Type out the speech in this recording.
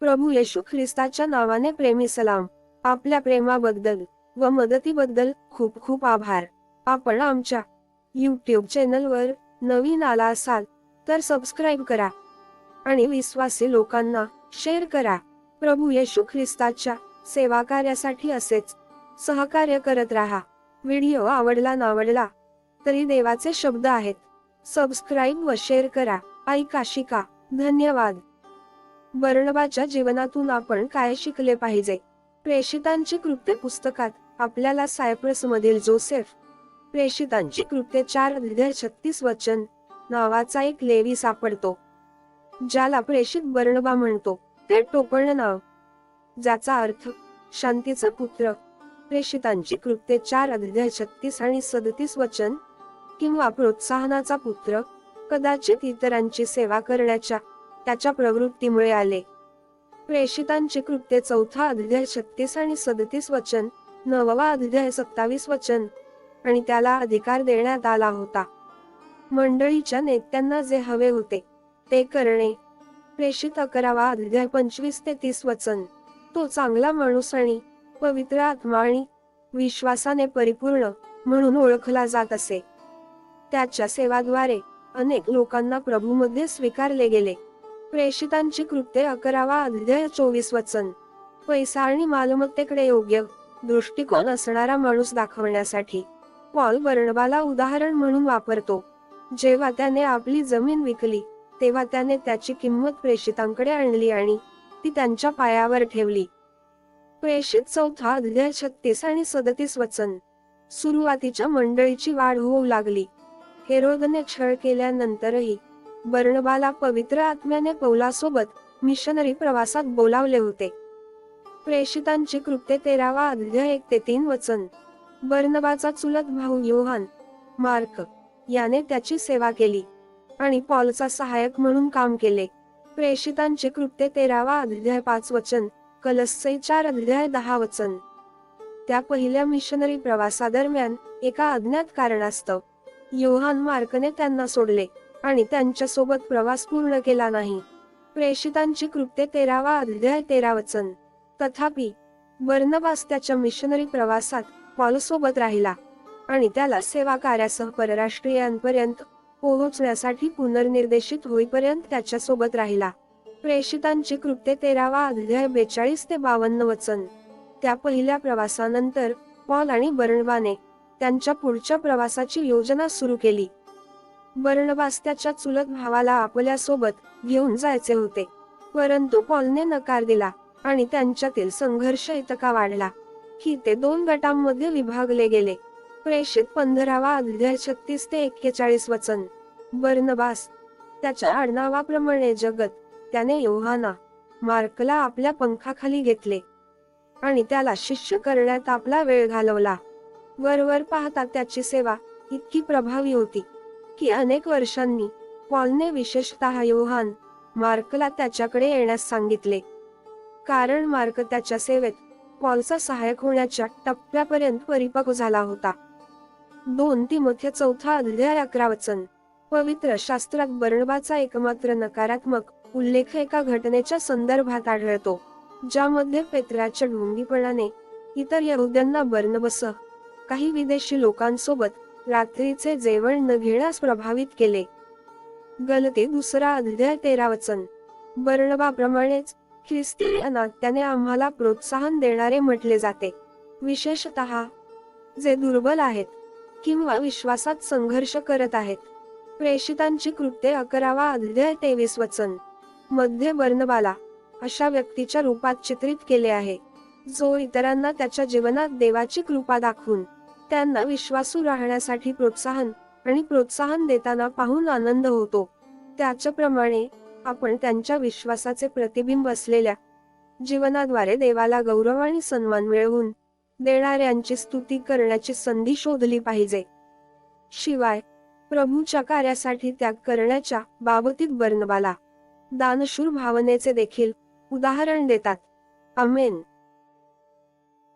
प्रभू येशू ख्रिस्ताच्या नावाने प्रेमी सलाम. आपल्या प्रेमाबद्दल व मदतीबद्दल खूप खूप आभार. आपण आमच्या यूट्यूब चॅनलवर नवीन आला असाल तर सबस्क्राईब करा. आणि विश्वासी लोकांना शेअर करा. प्रभू येशू ख्रिस्ताच्या सेवा कार्यासाठी असेच सहकार्य करत राहा. व्हिडिओ आवडला नावडला तरी देवाचे शब्द आहेत. सबस्क्राईब व शेअर करा. ऐका शिका. धन्यवाद. वर्णवाच्या जीवनातून आपण काय शिकले पाहिजे? प्रेषितांची कृत्य पुस्तकात आपल्याला सायप्रस मधील जोसेफ प्रेषितांची कृत्य चार अध्याय छत्तीस वचन नावाचा एक लेवी सापडतो. ज्याला प्रेषित वर्णबा म्हणतो. ते टोपण नाव. ज्याचा अर्थ शांतीचा पुत्र. प्रेषितांची कृत्य चार अध्याय छत्तीस आणि सदतीस वचन किंवा प्रोत्साहनाचा पुत्र कदाचित इतरांची सेवा करण्याच्या त्याच्या प्रवृत्तीमुळे आले. प्रेषितांची कृत्य चौथा अध्याय छत्तीस आणि सदतीस वचन नववा अध्याय सत्तावीस वचन आणि त्याला अधिकार देण्यात आला होता. मंडळीच्या नेत्यांना जे हवे होते ते करणे. प्रेषित अकरावा अध्याय पंचवीस ते तीस वचन. तो चांगला माणूस आणि पवित्र आत्मा आणि विश्वासाने परिपूर्ण म्हणून ओळखला जात असे. त्याच्या सेवाद्वारे अनेक लोकांना प्रभूमध्ये स्वीकारले गेले. प्रेषितांची कृत्य अकरावा अध्याय चोवीस वचन. पैसा आणि मालमत्तेकडे योग्य दृष्टिकोन असणारा माणूस दाखवण्यासाठी पॉल बर्णबाला उदाहरण म्हणून वापरतो. जेव्हा त्याने आपली जमीन विकली तेव्हा त्याने त्याची किंमत प्रेषितांकडे आणली आणि ती त्यांच्या पायावर ठेवली. प्रेषित चौथा अध्याय छत्तीस आणि सदतीस वचन. सुरुवातीच्या मंडळीची वाढ होऊ लागली. हेरोदने छळ केल्यानंतरही बर्णबाला पवित्र आत्म्याने पौलासोबत मिशनरी प्रवासात बोलावले होते. प्रेषितांची कृत्य तेरावा अध्याय एक ते तीन वचन. बर्नबाचा चुलत भाऊ योहान मार्क याने त्याची सेवा केली आणि पॉलचा सहाय्यक म्हणून काम केले. प्रेषितांचे कृत्य तेरावा अध्याय पाच वचन कलसचे चार अध्याय दहा वचन. त्या पहिल्या मिशनरी प्रवासादरम्यान एका अज्ञात कारणास्तव योहान मार्कने त्यांना सोडले. आणि त्यांच्यासोबत प्रवास पूर्ण केला नाही. प्रेषितांची कृत्य तेरावा अध्याय तेरा वचन. तथापि बर्नबास त्याच्या मिशनरी प्रवासात पॉलसोबत राहिला आणि त्याला सेवा कार्यासह परराष्ट्रीयांपर्यंत पोहोचण्यासाठी पुनर्निर्देशित होईपर्यंत त्याच्यासोबत राहिला. प्रेषितांची कृत्य तेरावा अध्याय बेचाळीस ते बावन्न वचन. त्या पहिल्या प्रवासानंतर पॉल आणि बर्णबाने त्यांच्या पुढच्या प्रवासाची योजना सुरू केली. बर्णबास त्याच्या चुलत भावाला आपल्यासोबत घेऊन जायचे होते. परंतु पॉलने नकार दिला आणि त्यांच्यातील संघर्ष इतका वाढला की ते दोन गटांमध्ये विभागले गेले. प्रेषित पंधरावा अध्याय छत्तीस ते एक्केचाळीस वचन. बर्नबास त्याच्या आडनावाप्रमाणे जगत त्याने योहाना मार्कला आपल्या पंखाखाली घेतले आणि त्याला शिष्य करण्यात आपला वेळ घालवला. वरवर पाहता त्याची सेवा इतकी प्रभावी होती. की अनेक वर्षांनी पॉलने विशेषतः योहान मार्कला त्याच्याकडे येण्यास सांगितले. कारण मार्क त्याच्या सेवेत पॉलचा सहाय्यक होण्याच्या टप्प्यापर्यंत परिपक्व झाला होता. दोन ती मध्य चौथा अध्याय अकरा वचन. पवित्र शास्त्रात बर्णबाचा एकमात्र नकारात्मक उल्लेख एका घटनेच्या संदर्भात आढळतो ज्यामध्ये पेत्राच्या ढोंगीपणाने इतर यहुद्यांना बर्नबसह काही विदेशी लोकांसोबत रात्रीचे जेवण न घेण्यास प्रभावित केले. गलती दुसरा अध्याय तेरा वचन. बर्णबाप्रमाणेच ख्रिस्ती अनात्याने आम्हाला प्रोत्साहन देणारे म्हटले जाते. विशेषतः जे दुर्बल आहेत किंवा विश्वासात संघर्ष करत आहेत. प्रेषितांची कृत्ये अकरावा अध्याय तेवीस वचन. मध्ये बर्णबाला अशा व्यक्तीच्या रूपात चित्रित केले आहे जो इतरांना त्याच्या जीवनात देवाची कृपा दाखवून त्यांना विश्वासू राहण्यासाठी प्रोत्साहन आणि प्रोत्साहन देताना पाहून आनंद होतो. त्याच्याप्रमाणे आपण त्यांच्या विश्वासाचे प्रतिबिंब असलेल्या जीवनाद्वारे देवाला गौरव आणि सन्मान मिळवून देणाऱ्यांची स्तुती करण्याची संधी शोधली पाहिजे. शिवाय प्रभूच्या कार्यासाठी त्याग करण्याच्या बाबतीत बर्नबाला दानशूर भावनेचे देखील उदाहरण देतात. अमेन